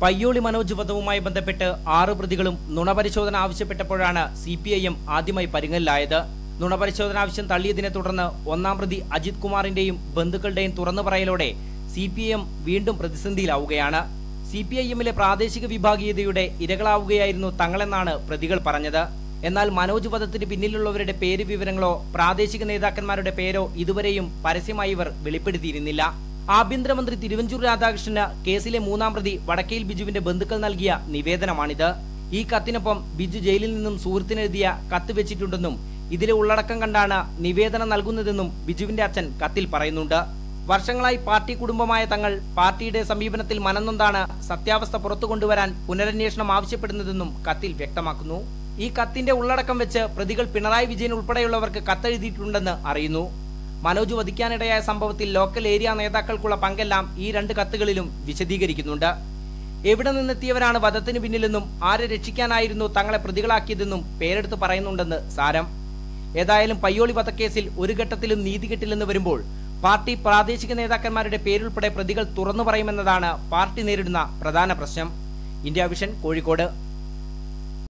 പയ്യോളി മനോജ് വധവുമായി ബന്ധപ്പെട്ട് ആറ് പ്രതികളും നുണപരിശോധന ആവശ്യപ്പെട്ടപ്പോഴാണ് സി പി ഐ എം ആദ്യമായി പരിങ്ങലിലായത്. നുണപരിശോധന ആവശ്യം തള്ളിയതിനെ തുടർന്ന് ഒന്നാം പ്രതി അജിത് കുമാറിന്റെയും ബന്ധുക്കളുടെയും തുറന്നു പറയലോടെ സി പി ഐ എം വീണ്ടും പ്രതിസന്ധിയിലാവുകയാണ്. സി പി ഐ എമ്മിലെ പ്രാദേശിക വിഭാഗീയതയുടെ ഇരകളാവുകയായിരുന്നു തങ്ങളെന്നാണ് പ്രതികൾ പറഞ്ഞത്. എന്നാൽ മനോജ് വധത്തിന് പിന്നിലുള്ളവരുടെ പേര് വിവരങ്ങളോ പ്രാദേശിക നേതാക്കന്മാരുടെ പേരോ ഇതുവരെയും പരസ്യമായി ഇവർ വെളിപ്പെടുത്തിയിരുന്നില്ല. ആഭ്യന്തരമന്ത്രി തിരുവഞ്ചൂർ രാധാകൃഷ്ണന് കേസിലെ മൂന്നാം പ്രതി വടക്കേൽ ബിജുവിന്റെ ബന്ധുക്കൾ നൽകിയ നിവേദനമാണിത്. ഈ കത്തിനൊപ്പം ബിജു ജയിലിൽ നിന്നും സുഹൃത്തിനെഴുതിയ കത്ത് വെച്ചിട്ടുണ്ടെന്നും ഇതിലെ ഉള്ളടക്കം കണ്ടാണ് നിവേദനം നൽകുന്നതെന്നും ബിജുവിന്റെ അച്ഛൻ കത്തിൽ പറയുന്നുണ്ട്. വർഷങ്ങളായി പാർട്ടി കുടുംബമായ തങ്ങൾ പാർട്ടിയുടെ സമീപനത്തിൽ മനന്നൊന്താണ് സത്യാവസ്ഥ പുറത്തു കൊണ്ടുവരാൻ പുനരന്വേഷണം ആവശ്യപ്പെടുന്നതെന്നും കത്തിൽ വ്യക്തമാക്കുന്നു. ഈ കത്തിന്റെ ഉള്ളടക്കം വെച്ച് പ്രതികൾ പിണറായി വിജയൻ ഉൾപ്പെടെയുള്ളവർക്ക് കത്തെഴുതിയിട്ടുണ്ടെന്ന് അറിയുന്നു. മനോജ് വധിക്കാനിടയായ സംഭവത്തിൽ ലോക്കൽ ഏരിയ നേതാക്കൾക്കുള്ള പങ്കെല്ലാം ഈ രണ്ട് കത്തുകളിലും വിശദീകരിക്കുന്നുണ്ട്. എവിടെ നിന്നെത്തിയവരാണ് വധത്തിന് പിന്നിലെന്നും ആരെ രക്ഷിക്കാനായിരുന്നു തങ്ങളെ പ്രതികളാക്കിയതെന്നും പേരെടുത്ത് പറയുന്നുണ്ടെന്ന് സാരം. ഏതായാലും പയ്യോളി വധക്കേസിൽ ഒരു ഘട്ടത്തിലും നീതി കിട്ടില്ലെന്ന് വരുമ്പോൾ പാർട്ടി പ്രാദേശിക നേതാക്കന്മാരുടെ പേരുൾപ്പെടെ പ്രതികൾ തുറന്നു പറയുമെന്നതാണ് പാർട്ടി നേരിടുന്ന പ്രധാന പ്രശ്നം. India vision Kozhikode.